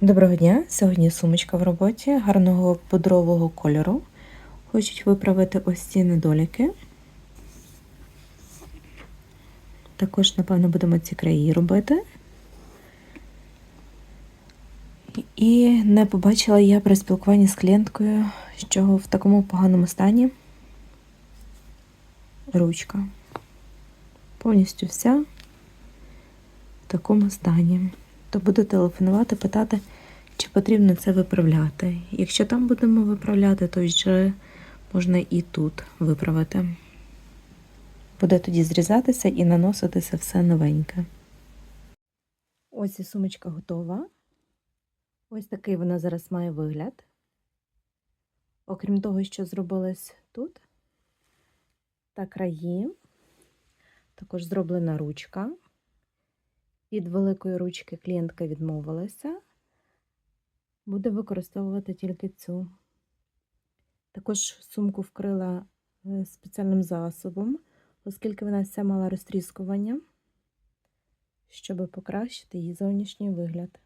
Доброго дня! Сьогодні сумочка в роботі гарного пудрового кольору. Хочуть виправити ось ці недоліки. Також, напевно, будемо ці краї робити. І не побачила я при спілкуванні з клієнткою, що в такому поганому стані ручка. Повністю вся в такому стані то буду телефонувати, питати, чи потрібно це виправляти. Якщо там будемо виправляти, то вже можна і тут виправити. Буде тоді зрізатися і наноситися все новеньке. Ось і сумочка готова. Ось такий вона зараз має вигляд. Окрім того, що зробилось тут, та краї, також зроблена ручка. Від великої ручки клієнтка відмовилася, буде використовувати тільки цю. Також сумку вкрила спеціальним засобом, оскільки вона вся мала розтріскування, щоб покращити її зовнішній вигляд.